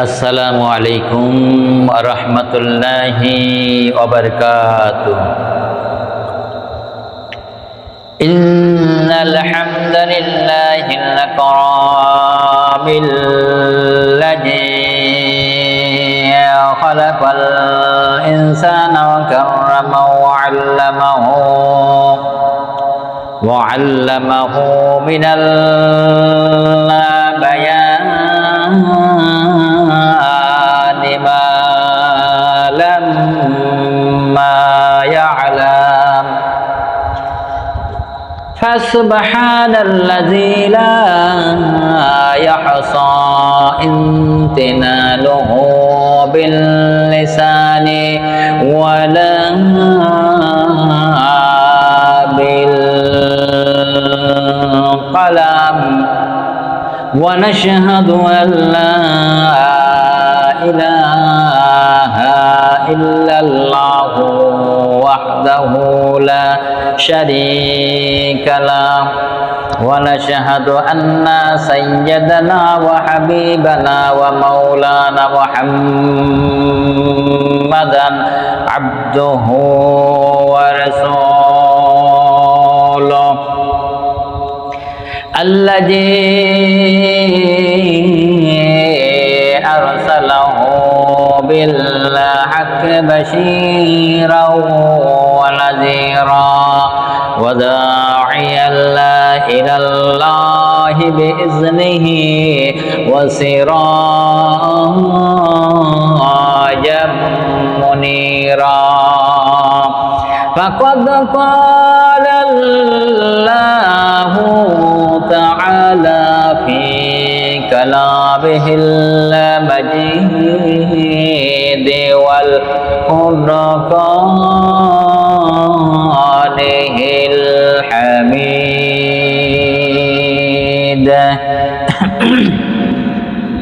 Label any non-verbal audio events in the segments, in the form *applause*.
আসসালামু আলাইকুম রহমতুল্লাহি ওবরকাত إن الحمد لله الكرام الذي خلق الإنسان وكرمه وعلمه وعلمه من البيان فسبحان الذي لا يحصى امتنانه باللسان ولا بالقلم. ونشهد أن لا إله إلا الله وحده لا شريك له. ونشهد أن سيدنا وحبيبنا ومولانا محمدا عبده ورسوله. الذي أرسله بالحق بشيرا ونذيرا. وداعيا إلى الله بإذنه وسراجا منيرا. فقد قال الله تعالى في كلامه المجيد والقرآنه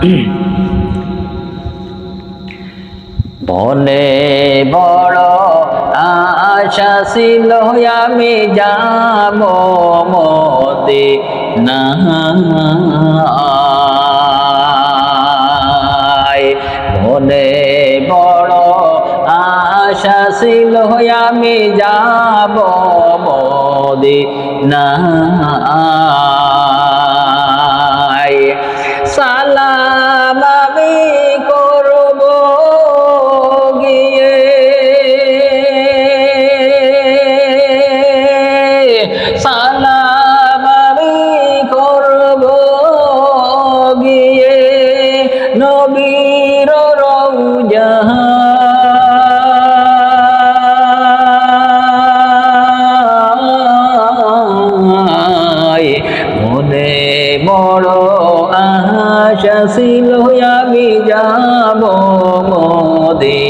*clears throat* মনে বড় আশা ছিল আমি যাব মতে না মনে বড় আশা ছিল আমি যাব মদে না নবীর রৌজা মনে বড় আশা ছিল আমি যাব মদিনায়।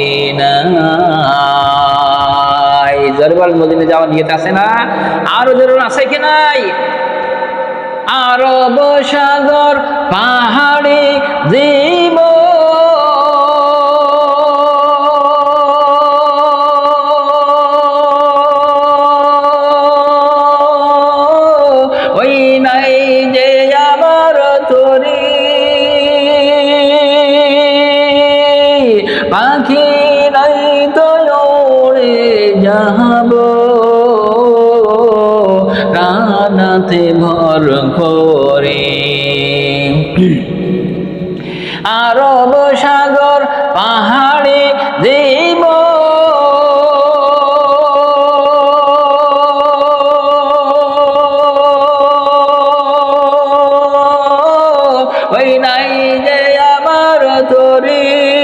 জরবাল মদিনে যাওয়া নিয়ে আছে না? আরও জরুর আছে কি নাই? আরব সাগর পাহাড়ি জীব। ওই নাই যে আমার তরি। পাখি নাই তো যাব। জান্নাতে ভর করে। আরব সাগর পাহাড়ে দেব। ওই নাই যে আমার তরি।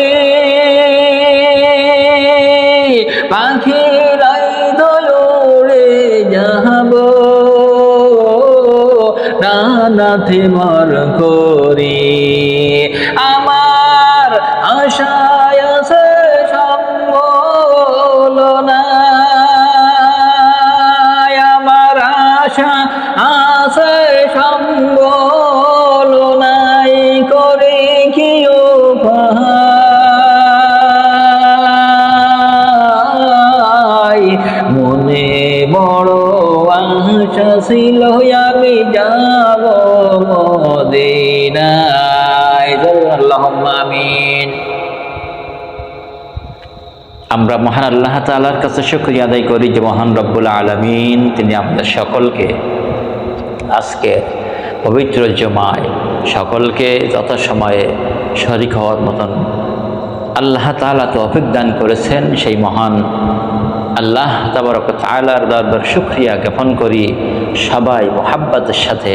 নানাথে মর করি আমরা মহান আল্লাহ তাআলার কাছে শুকরিয়া আদায় করি যে মহান রব্বুল আলামিন তিনি আমাদের সকলকে আজকে পবিত্র জমায় সকলকে যথাসময়ে শরিক হওয়ার মতন আল্লাহ তাআলা তৌফিক দান করেছেন। সেই মহান আল্লাহ তাবারক তাআলার দরবার শুক্রিয়া জ্ঞাপন করি। সবাই মোহাব্বতের সাথে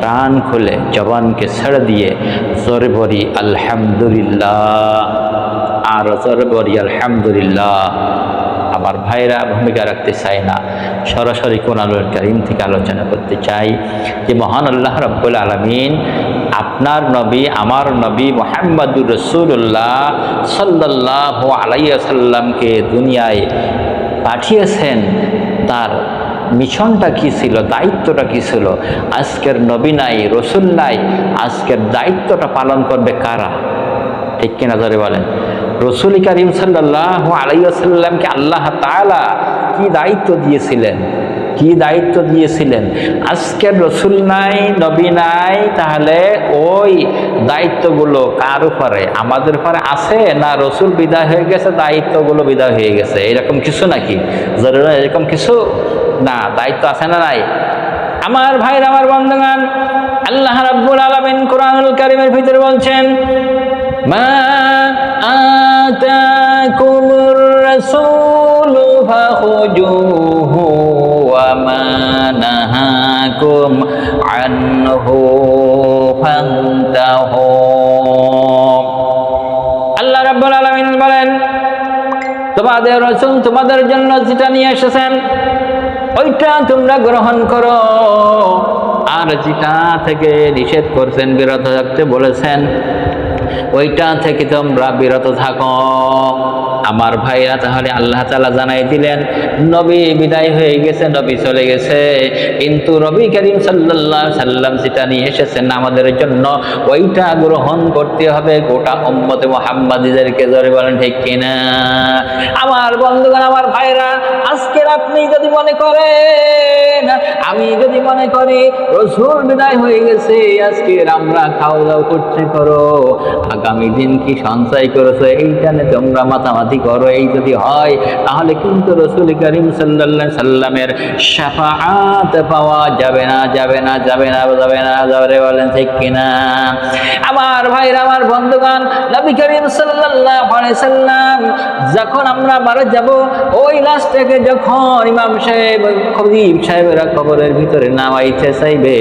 প্রাণ খুলে জবানকে ছেড়ে দিয়ে জোরে বলি, আলহামদুলিল্লাহ। আর জোরে বলি, আলহামদুলিল্লাহ। আমার ভাইরা ভূমিকা রাখতে চাই না। সরাসরি কোন কোরআনুল কারিম থেকে আলোচনা করতে চাই যে, মহান আল্লাহ রব্বুল আলমিন আপনার নবী, আমার নবী মোহাম্মদুর রসুল্লাহ সাল্লাহ আলাইসাল্লামকে দুনিয়ায় পাঠিয়েছেন। তার মিশনটা কি ছিল, দায়িত্বটা কি ছিল? আজকের নবী নাই, রসুল নাই, আজকের দায়িত্বটা পালন করবে কারা? ঠিক কিনা ধরে বলেন। রসুল করিম সাল্লাহ আলাইসাল্লামকে আল্লাহ তালা কি দায়িত্ব দিয়েছিলেন? কি দায়িত্ব দিয়েছিলেন? আজকে রসুল নাই, নবী নাই, তাহলে ওই দায়িত্বগুলো কার উপরে? আমাদের উপরে আছে না রসুল বিদায় হয়ে গেছে, দায়িত্বগুলো বিদায় হয়ে গেছে? এরকম কিছু নাকি? জরুরি এরকম কিছু? না, দায়িত্ব আছে না নাই? আমার ভাইর, আমার বন্ধুগান আল্লাহ রাব্বুল আলামিন কোরআনুল কারীমের ভিতরে বলছেন মা আতাকুমুর রাসূলু ফাখুজুহু ওয়া মা নাহাকুম আনহু ফান্তাহু। আল্লাহ রাব্বুল আলামিন বলেন, তোমাদের রসুল তোমাদের জন্য যেটা নিয়ে এসেছেন, ওইটা তোমরা গ্রহণ করো। আর যেটা থেকে নিষেধ করছেন বিরত থাকতে বলেছেন ওইটা থেকে তোমরা বিরত থাকো। আমার ভাইরা তাহলে আল্লাহ তালা জানাই দিলেন, নবী বিদায় হয়ে গেছে, নবী চলে গেছে। কিন্তু নবী করিম সাল্লাহ সাল্লাম যেটা নিয়ে এসেছেন আমাদের জন্য, ওইটা গ্রহণ করতে হবে গোটা উম্মতে মোহাম্মদীদেরকে। ধরে বলেন ঠিক কিনা? আমার বন্ধুগণ, আমার ভাইরা, আজকের আপনি যদি মনে করেন, আমি যদি মনে করি, রসুল বিদায় হয়ে গেছে, আজকের আমরা খাওয়া দাওয়া করতে করো আগামী দিন কি সঞ্চয় করেছ? এইখানে তোমরা মাতামাতি করো, এই যদি হয়, তাহলে কিন্তু রসুল করিম আলাইহি সাল্লামের শাফাআত পাওয়া যাবে না যাবে না যাবে না যাবে না, যাবে বলেন, ঠিক কিনা? আমার ভাইরা, আমার বন্ধুগণ, নবী করিম আলাইহি সাল্লাম যখন আমরা মারা যাব, ওই লাশটাকে যখন ইমাম সাহেব খবিব সাহেবেরা কবরের ভিতরে নামাইতে চাইবে,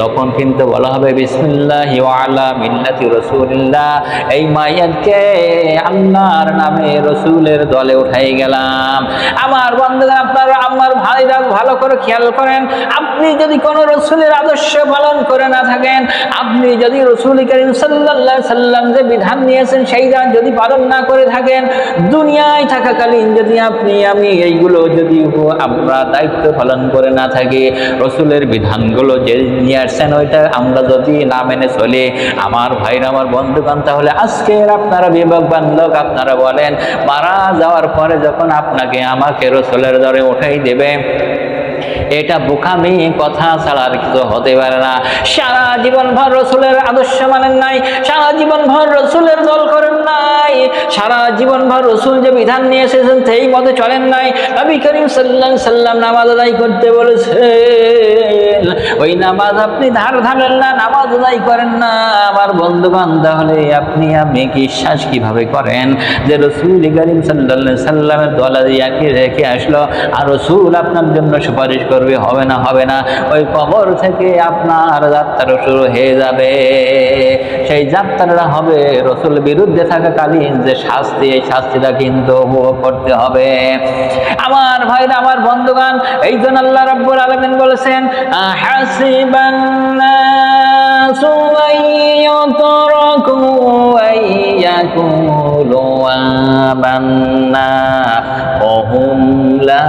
তখন কিন্তু বলা হবে, বিসমিল্লাহ আলা মিল্লাতি রসুলিল্লাহ। এই মাইয়াতকে আল্লাহর নামে রসুলের দলে উঠাই গেলাম। আমার বন্ধুরা, আপনার আমার ভাইরা ভালো করে খেয়াল করেন, আপনি যদি কোনো রসুলের আদর্শ পালন করে না থাকেন, আপনি যদি রসুল করিম সাল্লাহ সাল্লাম যে বিধান নিয়েছেন সেই যদি পালন না করে থাকেন, দুনিয়ায় থাকাকালীন যদি আপনি, আমি এইগুলো যদি আমরা দায়িত্ব পালন করে না থাকি, রসুলের বিধানগুলো যে নিয়ে আসছেন, ওইটা আমরা যদি না মেনে চলি, আমার ভাইরা, আমার বন্ধুগণ, তাহলে আজকের আপনারা বিবেকবান লোক, আপনারা বলেন, মারা যাওয়ার পরে যখন আপনাকে আমাকে রসুলের দরে উঠাই দেবে, এটা বোকামি, কথা ছাড়া আর কিছু হতে পারে না। সারা জীবন ভর রসুলের আদর্শ মানেন নাই, সারা জীবন ভর রসুলের দল করেন নাই, সারা জীবন ভর রসুল যে বিধান নিয়ে এসেছেন সেই মতে চলেন নাই। নবী করিম সাল্লাম সাল্লাম নামাজ আদায় করতে বলেছেন ওই নামাজ আপনি ধার ধারেন না, নামাজ আদায় করেন না। আমার বন্ধুবান তাহলে আপনি আমি কি বিশ্বাস কীভাবে করেন? যে রসুল করিম সাল্লাহ সাল্লামের দলা দিয়াকে রেখে আসলো, আর রসুল আপনার জন্য সুপারিশ করবে, হবে না হবে না। ওই কবর থেকে আপনার যাত্রা শুরু হয়ে যাবে। সেই যাত্রাটা হবে রসুল বিরুদ্ধে থাকাকালীন যে শাস্তি, এই শাস্তিটা কিন্তু উপভোগ করতে হবে। আমার ভাইরা, আমার বন্ধুগান এই জন্য আল্লাহ রাব্বুল আলামিন বলেছেন হাসিবান নাসু আইয়াতরাকু আইয়াকুলু আমান্না ওয়া হুম লা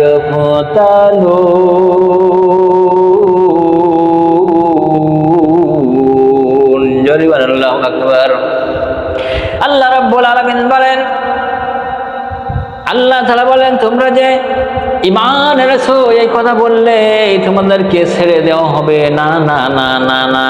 ইফতালুন জরিবান আল্লাহু আকবার। আল্লাহ রাব্বুল আলামিন বলেন আল্লাহ তাআলা বলেন, তোমরা যে ইমান এনেছো, এই কথা বললে তোমাদেরকে ছেড়ে দেওয়া হবে। না না না না না।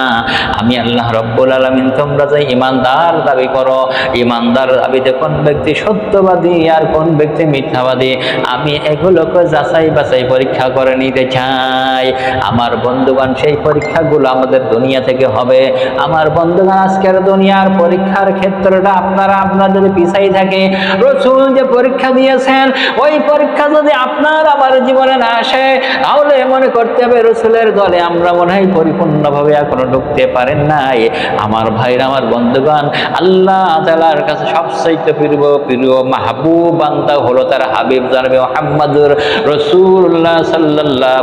আমি আল্লাহ রব্বুল আলমিন, তোমরা যে ইমানদার দাবি করো ইমানদার দাবিতে কোন ব্যক্তি সত্যবাদী আর কোন ব্যক্তি মিথ্যাবাদী? আমি এগুলোকে যাচাই বাছাই পরীক্ষা করে নিতে চাই। আমার বন্ধুগণ, সেই পরীক্ষাগুলো আমাদের দুনিয়া থেকে হবে। আমার বন্ধুগণ, আজকের দুনিয়ার পরীক্ষার ক্ষেত্রটা আপনারা যদি পিছাই থাকে। রসুল যে পরীক্ষা দিয়েছেন, ওই পরীক্ষা যদি আপনার আমার জীবনে না আসে, তাহলে মনে করতে হবে রসুলের দলে আমরা মনে হয় পরিপূর্ণভাবে এখনও ঢুকতে পারেন নাই। আমার ভাইরা, আমার বন্ধুগণ, আল্লাহ তালার কাছে সবচাইতে প্রিয় প্রিয় মাহবুব বান্দা হলো তার হাবিব জানবে মোহাম্মদুর রসুল্লাহ সাল্লাহ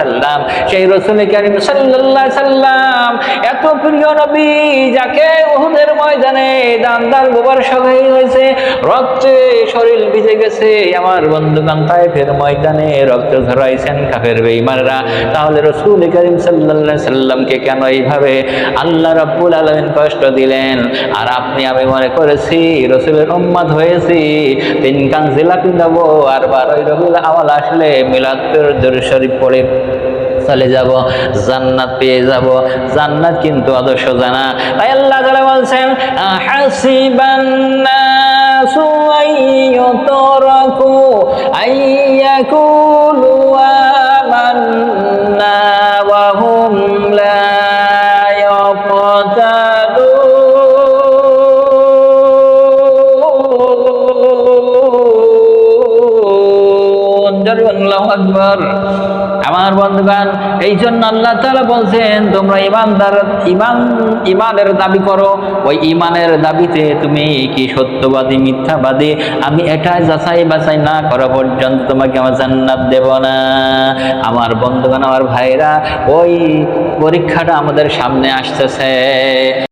সাল্লাম সেই রসুল করিম সাল্লাহ সাল্লাম এত প্রিয় নবী, যাকে ওহুদের ময়দানে দান্দার গোবার সবাই হয়েছে, রক্তে শরীর ভিজে গেছে আমার বন্ধুগণ তাইফের ময়দানে রক্ত ধরাইছেন কাফের বেঈমানরা। তাহলে রসুল করিম সাল্লাল্লাহু সাল্লামকে কেন এইভাবে আল্লাহ রাব্বুল আলামিন কষ্ট দিলেন? আর আপনি, আমি মনে করেছি, রসুলের উম্মাদ হয়েছি। তিন কান জিলাপি আর বারোই রবিউল আওয়াল আসলে মিলাদ শরীফ পড়ে চলে যাব, জান্নাত পেয়ে যাব। জান্নাত কিন্তু আদর্শ জানা। তাই আল্লাহ তাআলা বলছেন হাসিবান নাসু আইয়ুতরাকু আইয়াকুলু আমান্না ওয়া হুম লা আকবার। আমার বন্ধুগান এই জন্য আল্লাহ তাআলা বলছেন, তোমরা ইমানদার ইমান ইমানের দাবি করো। ওই ইমানের দাবিতে তুমি কি সত্যবাদী, মিথ্যাবাদী? আমি এটাই যাচাই বাছাই না করা পর্যন্ত তোমাকে আমার জান্নাত দেব না। আমার বন্ধুগান আমার ভাইরা ওই পরীক্ষাটা আমাদের সামনে আসতেছে।